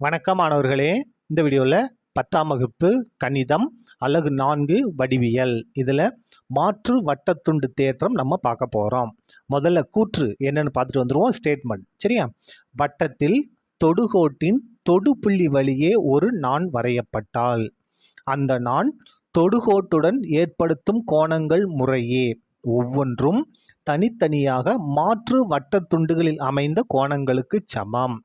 வணக்கம் மாணவர்களே. இந்த வீடியோவில் பத்தாம் வகுப்பு கணிதம் அலகு நான்கு வடிவியல். இதில் மாற்று வட்டத்துண்டு தேற்றம் நம்ம பார்க்க போகிறோம் முதல்ல கூற்று என்னென்னு பார்த்துட்டு வந்துடுவோம் ஸ்டேட்மெண்ட் சரியா? வட்டத்தில் தொடுகோட்டின் தொடுபுள்ளி வழியே ஒரு நாண் வரையப்பட்டால். அந்த நான் தொடுகோட்டுடன் ஏற்படுத்தும் கோணங்கள் முறையே. ஒவ்வொன்றும் தனித்தனியாக மாற்று வட்டத்துண்டுகளில் அமைந்த கோணங்களுக்கு சமம்.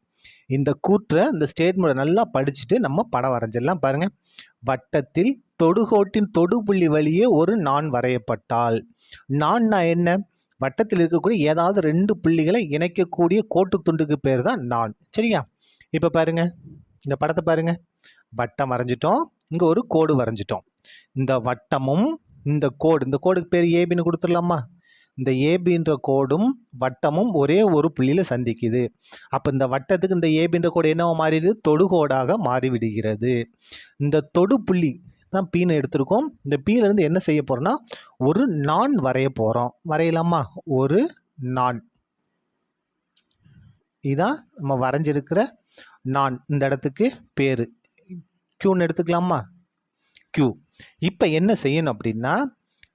இந்த கூற்றை இந்த ஸ்டேட்மெண்ட்டை நல்லா படிச்சுட்டு நம்ம படம் வரைஞ்சிடலாம் பாருங்கள் வட்டத்தில் தொடுகோட்டின் தொடுபுள்ளி வழியே ஒரு நான் வரையப்பட்டால். நான்னா என்ன? வட்டத்தில் இருக்கக்கூடிய ஏதாவது ரெண்டு புள்ளிகளை இணைக்கக்கூடிய கோட்டு துண்டுக்கு பேர் தான் நான். சரியா? இப்போ பாருங்கள் இந்த படத்தை பாருங்கள் வட்டம் வரைஞ்சிட்டோம். இங்கே ஒரு கோடு வரைஞ்சிட்டோம். இந்த வட்டமும் இந்த கோடு இந்த கோடுக்கு பேர் ஏபின்னு கொடுத்துடலாமா? இந்த ஏபின்ற கோடும் வட்டமும் ஒரே ஒரு புள்ளியில் சந்திக்குது. அப்போ இந்த வட்டத்துக்கு இந்த ஏபின்ற கோடு என்னவோ மாறிடுது? தொடுகோடாக மாறிவிடுகிறது. இந்த தொடு புள்ளி தான் பீனை எடுத்திருக்கோம். இந்த பீலேருந்து என்ன செய்ய போகிறோம்னா ஒரு நான் வரைய போகிறோம் வரையலாமா? ஒரு நான் இதான் நம்ம வரைஞ்சிருக்கிற நான் இந்த இடத்துக்கு பேர். க்யூன்னு எடுத்துக்கலாமா? க்யூ இப்போ என்ன செய்யணும் அப்படின்னா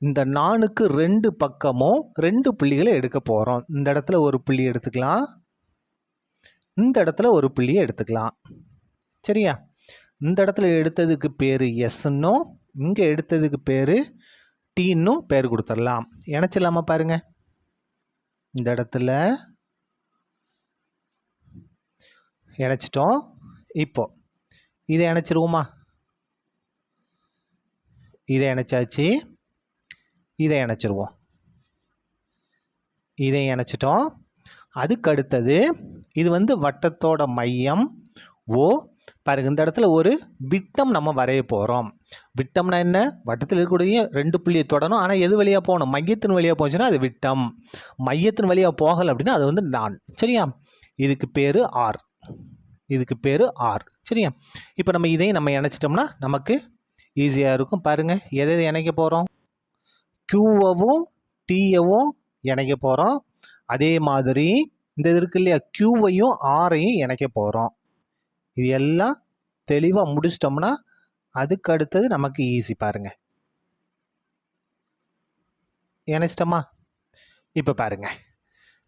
இந்த நானுக்கு ரெண்டு பக்கமும் ரெண்டு புள்ளிகளை எடுக்க போகிறோம் இந்த இடத்துல ஒரு புள்ளி எடுத்துக்கலாம். இந்த இடத்துல ஒரு புள்ளியை எடுத்துக்கலாம். சரியா? இந்த இடத்துல எடுத்ததுக்கு பேர் எஸ்ன்னும் இங்கே எடுத்ததுக்கு பேர் டீன்னும் பேர் கொடுத்துடலாம். இணைச்சிடலாமா பாருங்க. இந்த இடத்துல இணைச்சிட்டோம். இப்போ இதை இணைச்சிருவோமா? இதை இணைச்சாச்சு. இதை இணைச்சிருவோம் இதை இணைச்சிட்டோம் அதுக்கு அடுத்தது இது வந்து வட்டத்தோட மையம். ஓ பாருங்க இந்த இடத்துல ஒரு விட்டம் நம்ம வரைய போகிறோம் விட்டம்னா என்ன? வட்டத்தில் இருக்கக்கூடிய ரெண்டு புள்ளியை தொடணும். ஆனால் எது வழியாக போகணும்? மையத்தின் வழியாக போச்சுன்னா அது விட்டம். மையத்தின் வழியாக போகலை அப்படின்னா அது வந்து நான். சரியா? இதுக்கு பேர் ஆர் இதுக்கு பேர் ஆர் சரியா? இப்போ நம்ம இதையும் நம்ம இணைச்சிட்டோம்னா நமக்கு ஈஸியாக இருக்கும். பாருங்கள் எதை எதை இணைக்க போகிறோம் க்யூவவும் டீயவும் இணைக்க போகிறோம் அதே மாதிரி இந்த இது இருக்கு இல்லையா? க்யூவையும் ஆரையும் இணைக்க போகிறோம் இது எல்லாம் தெளிவாக முடிச்சிட்டோம்னா அதுக்கு அடுத்தது நமக்கு ஈஸி பாருங்க. இணைச்சிட்டோமா? இப்போ பாருங்க.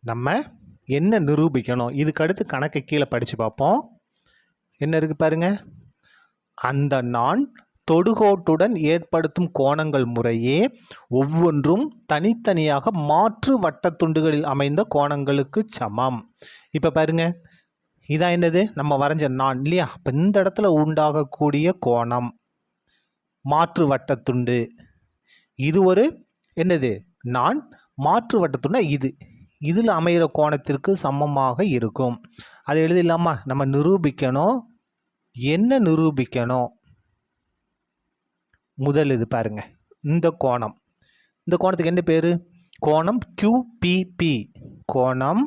நம்ம என்ன நிரூபிக்கணும்? இதுக்கு அடுத்து கணக்கை கீழே படித்து பார்ப்போம். என்ன இருக்குது பாருங்க? அந்த நான் தொடுகோட்டுடன் ஏற்படுத்தும் கோணங்கள் முறையே ஒவ்வொன்றும் தனித்தனியாக மாற்று வட்டத்துண்டுகளில் அமைந்த கோணங்களுக்கு சமம். இப்போ பாருங்க இதான் என்னது? நம்ம வரைஞ்ச நான் இல்லையா? அப்போ இந்த இடத்துல உண்டாகக்கூடிய கோணம் மாற்று வட்டத்துண்டு இது ஒரு என்னது? நான் மாற்று வட்டத்துண்டா இது. இதில் அமைகிற கோணத்திற்கு சமமாக இருக்கும். அது எழுதிடலாமா? நம்ம நிரூபிக்கணும். என்ன நிரூபிக்கணும்? முதல் இது பாருங்கள் இந்த கோணம். இந்த கோணத்துக்கு என்ன பேர்? கோணம் QPP கோணம்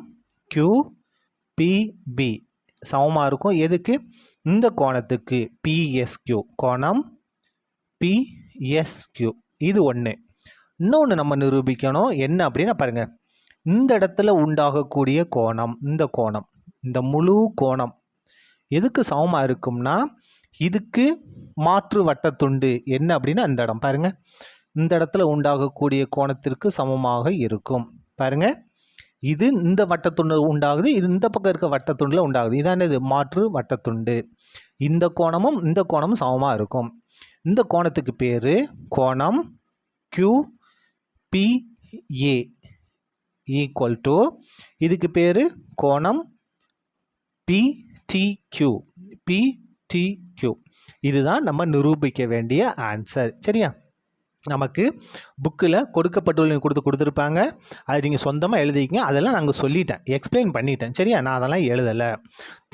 QPB சமமாக இருக்கும். எதுக்கு? இந்த கோணத்துக்கு PSQ கோணம் PSQ இது ஒன்று இன்னொன்று நம்ம நிரூபிக்கணும். என்ன அப்படின்னா பாருங்கள் இந்த இடத்துல உண்டாகக்கூடிய கோணம் இந்த கோணம். இந்த முழு கோணம். எதுக்கு சமமாக இருக்கும்னா இதுக்கு மாற்று வட்டத்துண்டு என்ன அப்படின்னா இந்த இடம். பாருங்க. இந்த இடத்துல உண்டாகக்கூடிய கோணத்திற்கு சமமாக இருக்கும். பாருங்க. இது இந்த வட்டத்துண்டு உண்டாகுது. இது இந்த பக்கம் இருக்க வட்டத்துண்டில் உண்டாகுது. இதான் இது? மாற்று வட்டத்துண்டு. இந்த கோணமும் இந்த கோணமும் சமமாக இருக்கும். இந்த கோணத்துக்கு பேர் கோணம் QPA ஈக்குவல் டு இதுக்கு பேர் கோணம் பிடிக்யூ பிடிக்யூ இதுதான் நம்ம நிரூபிக்க வேண்டிய ஆன்சர் சரியா? நமக்கு புக்கில் கொடுக்கப்பட்டுள்ள கொடுத்து கொடுத்துருப்பாங்க. அதை நீங்கள் சொந்தமாக எழுதிக்கிங்க. அதெல்லாம் நாங்கள் சொல்லிட்டேன். எக்ஸ்பிளைன் பண்ணிட்டேன். சரியா? நான் அதெல்லாம் எழுதலை.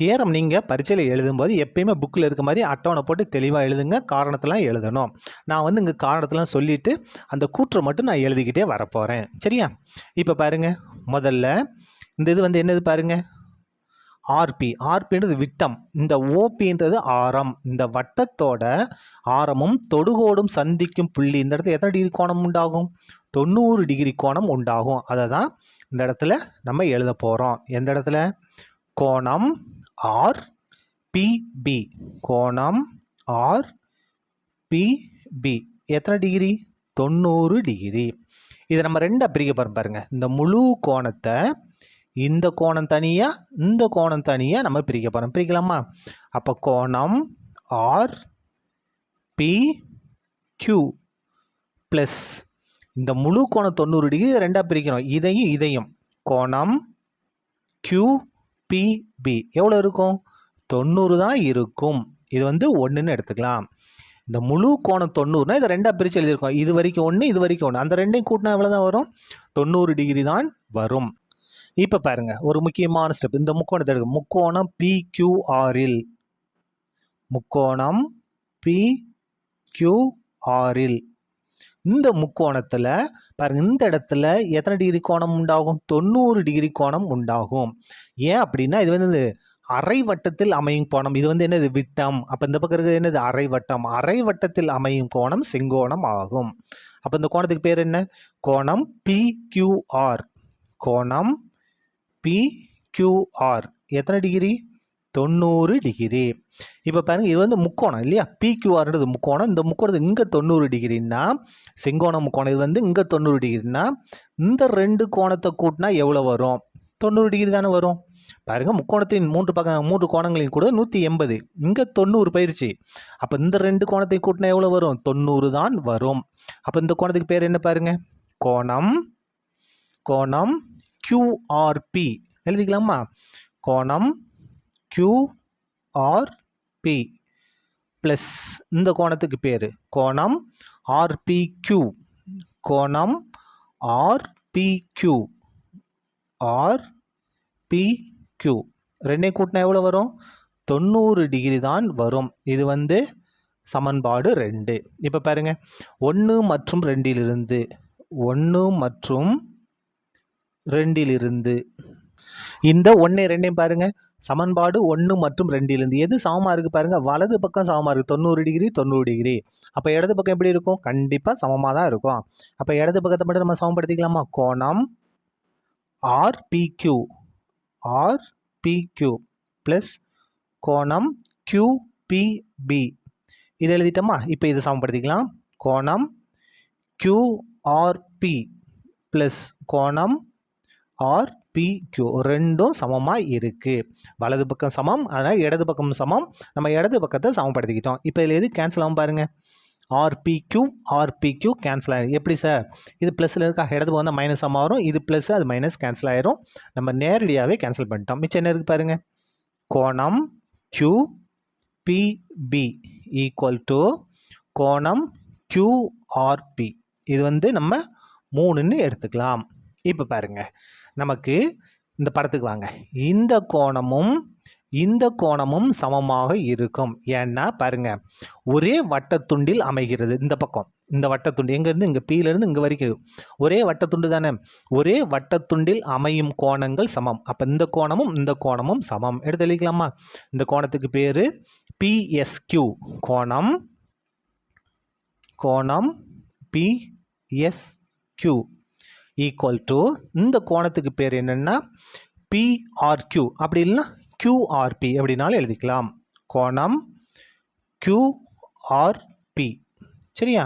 தேரம் நீங்கள் பரீட்சையில் எழுதும்போது எப்பயுமே புக்கில் இருக்க மாதிரி அட்டவணை போட்டு தெளிவாக எழுதுங்க. காரணத்தெல்லாம் எழுதணும். நான் வந்து இங்கே காரணத்தெல்லாம் சொல்லிவிட்டு அந்த கூற்றை மட்டும் நான் எழுதிக்கிட்டே வரப்போகிறேன் சரியா? இப்போ பாருங்கள் முதல்ல இந்த இது வந்து என்னது பாருங்கள் ஆர்பி. ஆர்பின்றது விட்டம். இந்த ஓபின்றது ஆரம். இந்த வட்டத்தோட ஆரமும் தொடுகோடும் சந்திக்கும் புள்ளி இந்த இடத்துல எத்தனை டிகிரி கோணம் உண்டாகும்? தொண்ணூறு டிகிரி கோணம் உண்டாகும். அதை தான் இந்த இடத்துல நம்ம எழுத போகிறோம் எந்த இடத்துல? கோணம் ஆர் பிபி கோணம் ஆர் பிபி எத்தனை டிகிரி? தொண்ணூறு டிகிரி. இதை நம்ம ரெண்டாக பிரிக்க பாருங்க. இந்த முழு கோணத்தை இந்த கோணம் தனியாக இந்த கோணம் தனியாக நம்ம பிரிக்க போகிறோம் பிரிக்கலாமா? அப்போ கோணம் ஆர் பி கியூ ப்ளஸ் இந்த முழு கோணம் தொண்ணூறு டிகிரி ரெண்டாக பிரிக்கிறோம் இதையும் இதையும். கோணம் கியூ பிபி எவ்வளோ இருக்கும்? தொண்ணூறு தான் இருக்கும். இது வந்து ஒன்றுன்னு எடுத்துக்கலாம். இந்த முழு கோணம் தொண்ணூறுனா இதை ரெண்டாக பிரித்து எழுதியிருக்கோம். இது வரைக்கும் ஒன்று இது வரைக்கும் ஒன்று அந்த ரெண்டையும் கூட்டினா எவ்வளோ தான் வரும்? தொண்ணூறு டிகிரி தான் வரும். இப்போ பாருங்க ஒரு முக்கியமான ஸ்டெப் இந்த முக்கோணத்தை எடுக்க முக்கோணம் பிக்யூஆரில் முக்கோணம் பிக்யூஆரில் இந்த முக்கோணத்தில் பாருங்கள் இந்த இடத்துல எத்தனை டிகிரி கோணம் உண்டாகும்? தொண்ணூறு டிகிரி கோணம் உண்டாகும். ஏன் அப்படின்னா இது வந்து அரை வட்டத்தில் அமையும் கோணம். இது வந்து என்னது? விட்டம். அப்போ இந்த பக்கம் இருக்கிறது என்னது? அரை வட்டம் அரை வட்டத்தில் அமையும் கோணம் செங்கோணம் ஆகும். அப்போ இந்த கோணத்துக்கு பேர் என்ன? கோணம் பிக்யூஆர் கோணம் பிக்யூஆர் எத்தனை டிகிரி தொண்ணூறு டிகிரி இப்போ பாருங்கள் இது வந்து முக்கோணம் இல்லையா? பிக்யூஆர்ன்றது முக்கோணம். இந்த முக்கோணம் இங்கே தொண்ணூறு டிகிரின்னா செங்கோணம் முக்கோணம். இது வந்து இங்கே தொண்ணூறு டிகிரின்னா இந்த ரெண்டு கோணத்தை கூட்டினா எவ்வளோ வரும்? தொண்ணூறு டிகிரி தானே வரும். பாருங்கள் முக்கோணத்தின் மூன்று பக்கம் மூன்று கோணங்களின் கூட நூற்றி எண்பது. இங்கே தொண்ணூறு பயிற்சி அப்போ இந்த ரெண்டு கோணத்தை கூட்டினா எவ்வளோ வரும்? தொண்ணூறு தான் வரும். அப்போ இந்த கோணத்துக்கு பேர் என்ன பாருங்க? கோணம். கோணம். கியூஆர்பி எழுதிக்கலாமா? கோணம் கியூஆர்பி ப்ளஸ் இந்த கோணத்துக்கு பேர். கோணம் ஆர்பிக்யூ கோணம் ஆர்பிக்யூ ஆர்பிக்யூ ரெண்டே கூட்டினா எவ்வளோ வரும்? தொண்ணூறு டிகிரி தான் வரும். இது வந்து சமன்பாடு ரெண்டு. இப்போ பாருங்கள் ஒன்று மற்றும் ரெண்டிலிருந்து ஒன்று மற்றும் ரெண்டிலிருந்து. இந்த ஒன்று ரெண்டையும் பாருங்கள் சமன்பாடு ஒன்று மற்றும் ரெண்டிலிருந்து. எது சமமாக இருக்குது பாருங்கள் வலது பக்கம் சமமாக இருக்குது தொண்ணூறு டிகிரி தொண்ணூறு டிகிரி. அப்போ இடது பக்கம் எப்படி இருக்கும்? கண்டிப்பாக சமமாக தான் இருக்கும். அப்போ இடது பக்கத்தை மட்டும் நம்ம சமப்படுத்திக்கலாமா? கோணம் ஆர்பிக்யூ ஆர்பிக்யூ ப்ளஸ் கோணம் கியூபிபி இது எழுதிட்டோமா? இப்போ இதை சமப்படுத்திக்கலாம். கோணம் கியூஆர்பி ப்ளஸ் கோணம் ஆர்பிக்யூ ரெண்டும் சமமாக இருக்குது வலது பக்கம் சமம் அதனால் இடது பக்கம் சமம். நம்ம இடது பக்கத்தை சமப்படுத்திக்கிட்டோம். இப்போ இதில் எது கேன்சல் ஆகும் பாருங்கள் ஆர்பிக்யூ ஆர்பிக்யூ கேன்சல் ஆயிரும். எப்படி சார் இது ப்ளஸில் இருக்கா? இடது பக்கம் தான் மைனஸ் சமம் வரும் இது ப்ளஸ் அது மைனஸ் கேன்சல் ஆயிரும். நம்ம நேரடியாகவே கேன்சல் பண்ணிட்டோம். மிச்சம் என்ன இருக்குது பாருங்கள் கோணம் Q P P equal to கோணம் கியூஆர்பி இது வந்து நம்ம மூணுன்னு எடுத்துக்கலாம். இப்போ பாருங்க. நமக்கு இந்த படத்துக்கு வாங்க. இந்த கோணமும் இந்த கோணமும் சமமாக இருக்கும். ஏன்னா பாருங்கள் ஒரே வட்டத்துண்டில் அமைகிறது இந்த பக்கம். இந்த வட்டத்துண்டு எங்கேருந்து? இங்கே பீலேருந்து இங்கே வரைக்கும். ஒரே வட்டத்துண்டு தானே? ஒரே வட்டத்துண்டில் அமையும் கோணங்கள் சமம். அப்போ இந்த கோணமும் இந்த கோணமும் சமம். எடுத்து எழுதிக்கலாமா? இந்த கோணத்துக்கு பேர் பிஎஸ்கியூ கோணம் கோணம் பிஎஸ்கியூ ஈக்குவல் டு இந்த கோணத்துக்கு பேர் என்னென்னா பிஆர்கியூ அப்படி இல்லைன்னா கியூஆர்பி அப்படின்னாலும் எழுதிக்கலாம். கோணம் கியூஆர்பி சரியா?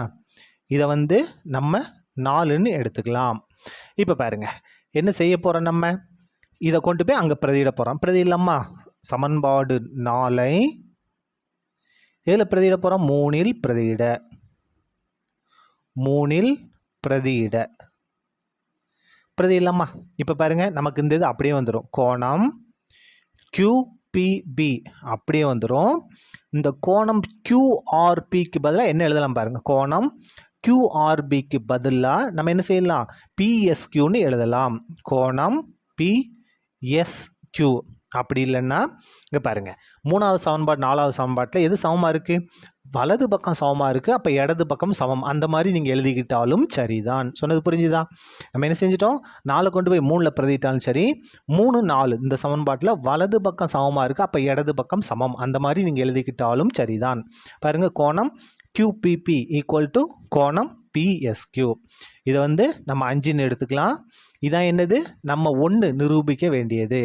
இதை வந்து நம்ம நாலுன்னு எடுத்துக்கலாம். இப்போ பாருங்கள் என்ன செய்ய போகிறோம் நம்ம? இதை கொண்டு போய் அங்கே பிரதியிட போகிறோம் பிரதியிடலாமா? சமன்பாடு நாலை. இதில் பிரதியிட போகிறோம் மூணில் பிரதியிட. மூணில் பிரதியிட. பிரதியிடலாமா இப்போ பாருங்கள் நமக்கு இந்த இது அப்படியே வந்துடும் கோணம் கியூபிபி அப்படியே வந்துடும் இந்த கோணம் கியூஆர்பிக்கு பதிலாக என்ன எழுதலாம் பாருங்கள் கோணம் கியூஆர்பிக்கு பதிலாக நம்ம என்ன செய்யலாம்? பிஎஸ்கியூன்னு எழுதலாம். கோணம் பிஎஸ்கியூ அப்படி இல்லைன்னா இங்கே பாருங்கள் மூணாவது சமன்பாடு நாலாவது சமன்பாட்டில் எது சமமாக இருக்குது வலது பக்கம் சமமாக இருக்குது அப்போ இடது பக்கம் சமம். அந்த மாதிரி நீங்கள் எழுதிக்கிட்டாலும் சரிதான். சொன்னது புரிஞ்சுதா? நம்ம என்ன செஞ்சிட்டோம்? நாலு கொண்டு போய் மூணில் பிரதிட்டாலும் சரி மூணு நாலு இந்த சமன்பாட்டில் வலது பக்கம் சமமாக இருக்குது அப்போ இடது பக்கம் சமம். அந்த மாதிரி நீங்கள் எழுதிக்கிட்டாலும் சரிதான். பாருங்கள் கோணம் கியூபிபி ஈக்குவல் டு கோணம் பிஎஸ்கியூ இதை வந்து நம்ம அஞ்சுன்னு எடுத்துக்கலாம். இதான் என்னது? நம்ம ஒன்று நிரூபிக்க வேண்டியது.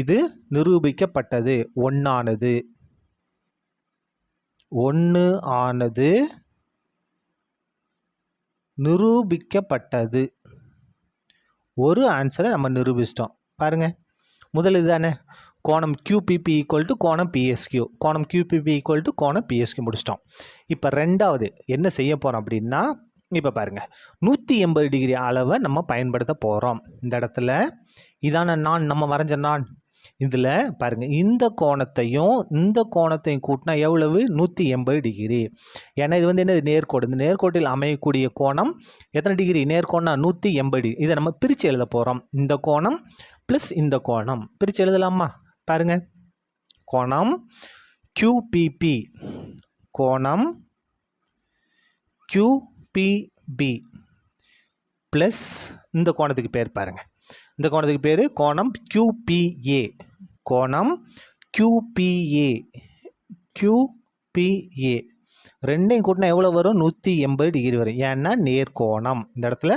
இது நிரூபிக்கப்பட்டது. ஒன்றானது ஒன்று ஆனது நிரூபிக்கப்பட்டது. ஒரு ஆன்சரை நம்ம நிரூபிச்சிட்டோம். பாருங்க. முதல் இதுதானே கோணம் கியூபிபி ஈக்குவல் டு கோணம் பிஎஸ்கியூ கோணம் கியூபிபி ஈக்குவல் டு கோணம் பிஎஸ்கியூ முடிச்சிட்டோம். இப்போ ரெண்டாவது என்ன செய்ய போகிறோம் அப்படின்னா இப்போ பாருங்கள் நூற்றி எண்பது டிகிரி அளவை நம்ம பயன்படுத்த போகிறோம் இந்த இடத்துல. இதான நான் நம்ம வரைஞ்ச நான். இதில் பாருங்கள் இந்த கோணத்தையும் இந்த கோணத்தையும் கூட்டினா எவ்வளவு? நூற்றி எண்பது டிகிரி. ஏன்னா இது வந்து என்னது? நேர்கோடு. இந்த நேர்கோட்டில் அமையக்கூடிய கோணம் எத்தனை டிகிரி? நேர்கோணம் நூற்றி எண்பது இதை நம்ம பிரித்து எழுத போகிறோம் இந்த கோணம் ப்ளஸ் இந்த கோணம். பிரித்து எழுதலாமா? பாருங்கள் கோணம் QPP கோணம் QPB ப்ளஸ் இந்த கோணத்துக்கு பேர் பாருங்கள் இந்த கோணத்துக்கு பேர் கோணம் QPA கோணம் QPA QPA ரெண்டையும் கூட்டினா எவ்வளோ வரும்? நூற்றி எண்பது டிகிரி வரும். ஏன்னா நேர்கோணம். இந்த இடத்துல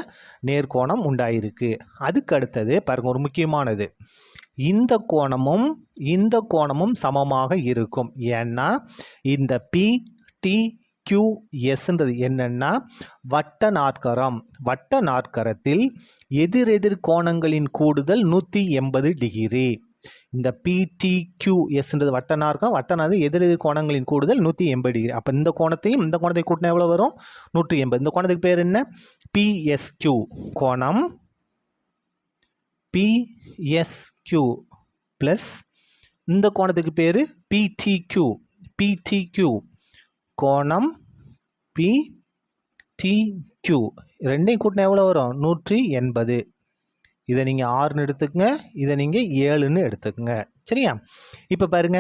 நேர்கோணம் உண்டாயிருக்கு. அதுக்கு அடுத்தது பாருங்க ஒரு முக்கியமானது. இந்த கோணமும் இந்த கோணமும் சமமாக இருக்கும். ஏன்னா இந்த பி டி கியூஎஸ்ன்றது என்னென்னா வட்ட நாற்கரம். வட்ட நாற்கரத்தில் எதிரெதிர் கோணங்களின் கூடுதல் நூற்றி எண்பது டிகிரி இந்த பிடிக்யூஎஸ்ன்றது வட்டனாக இருக்கும். வட்ட எதிரெதிர் கோணங்களின் கூடுதல் நூற்றி எண்பது டிகிரி. அப்போ இந்த கோணத்தையும் இந்த கோணத்தை கூட்டினா எவ்வளோ வரும்? நூற்றி எண்பது. இந்த கோணத்துக்கு பேர் என்ன? பிஎஸ்கியூ கோணம் பிஎஸ்கியூ ப்ளஸ் இந்த கோணத்துக்கு பேர் பிடிக்யூ பிடிக்யூ கோணம் பிடிக்யூ ரெண்டையும் கூட்டினா எவ்வளோ வரும்? நூற்றி எண்பது. இதை நீங்கள் ஆறுன்னு எடுத்துக்கங்க இதை நீங்கள் ஏழுன்னு எடுத்துக்கங்க. சரியா? இப்போ பாருங்க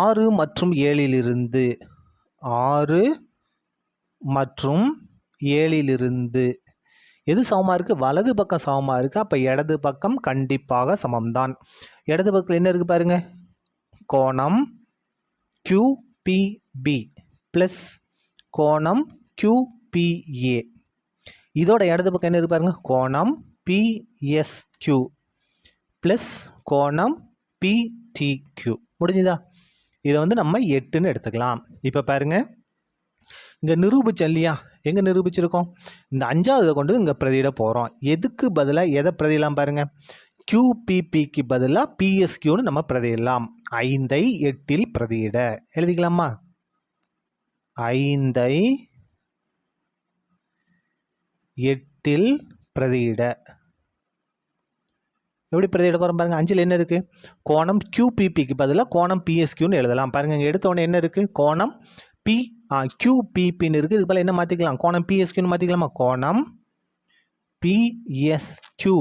ஆறு மற்றும் ஏழிலிருந்து ஆறு மற்றும் ஏழிலிருந்து எது சமமாக இருக்குது வலது பக்கம் சமமாக இருக்குது அப்போ இடது பக்கம் கண்டிப்பாக சமம்தான். இடது பக்கத்தில் என்ன இருக்குது பாருங்கள் கோணம் கியூபிபி ப்ளஸ் கோணம் கியூபிஏ இதோட இடது பக்கம் என்ன இருக்கு பாருங்கள் கோணம் பிஎஸ்கியூ ப்ளஸ் கோணம் பிடிக்யூ முடிஞ்சுதா? இதை வந்து நம்ம எட்டுன்னு எடுத்துக்கலாம். இப்போ பாருங்க. இங்கே நிரூபிச்சோம் இல்லையா? எங்கே நிரூபிச்சிருக்கோம்? இந்த அஞ்சாவது கொண்டு இங்கே பிரதியிட போகிறோம் எதுக்கு பதிலாக எதை பிரதியிடலாம் பாருங்கள் கியூபிபிக்கு பதிலாக பிஎஸ்கியூன்னு நம்ம பிரதியிடலாம் ஐந்தை எட்டில் பிரதியிட. எழுதிக்கலாமா? ஐந்தை எட்டில் பிரதியிட. எப்படி பிரதியிட போகிறோம் பாருங்கள் அஞ்சில் என்ன இருக்குது கோணம் கியூபிபிக்கு பதிலாக கோணம் பிஎஸ்கியூன்னு எழுதலாம். பாருங்கள் இங்கே எடுத்த உடனே என்ன இருக்குது கோணம் பி ஆ QPPன்னு இருக்குது இதுக்கு பதிலா என்ன மாற்றிக்கலாம் கோணம் பிஎஸ்கியூன்னு மாற்றிக்கலாமா கோணம் பிஎஸ்கியூ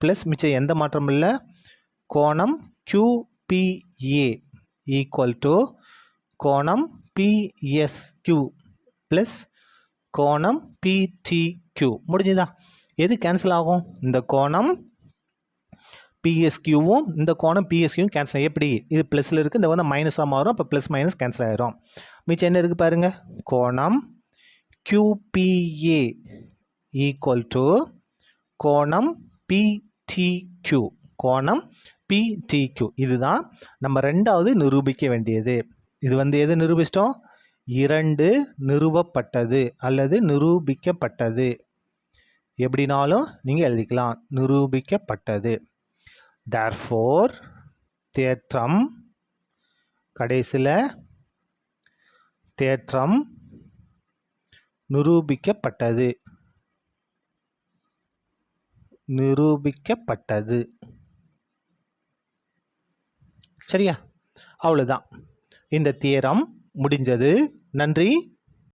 ப்ளஸ் மிச்சம் எந்த மாற்றமும் இல்லை. கோணம் கியூபிஏ ஈக்குவல் டு கோணம் பிஎஸ்கியூ ப்ளஸ் கோணம் பிடிக்யூ முடிஞ்சுதா? எது கேன்சல் ஆகும்? இந்த கோணம் பிஎஸ்கியூவும் இந்த கோணம் பிஎஸ்கியூவும் கேன்சல் எப்படி? இது ப்ளஸில் இருக்குது இந்த வந்து மைனஸாக மாறும் அப்போ ப்ளஸ் மைனஸ் கேன்சல் ஆகிரும் மிச்சம் என்ன இருக்குது பாருங்கள் கோணம் Q P A equal to கோணம் பிடிக்யூ கோணம் பிடிக்யூ இதுதான் நம்ம ரெண்டாவது நிரூபிக்க வேண்டியது. இது வந்து எது நிரூபிச்சிட்டோம்? இரண்டு நிறுவப்பட்டது அல்லது நிரூபிக்கப்பட்டது. எப்படினாலும் நீங்கள் எழுதிக்கலாம். நிரூபிக்கப்பட்டது. தேர்ஃபோர் தேற்றம் கடைசியில் தேற்றம் நிரூபிக்கப்பட்டது. நிரூபிக்கப்பட்டது. சரியா? அவ்வளோதான் இந்த தியரம் முடிஞ்சது. நன்றி.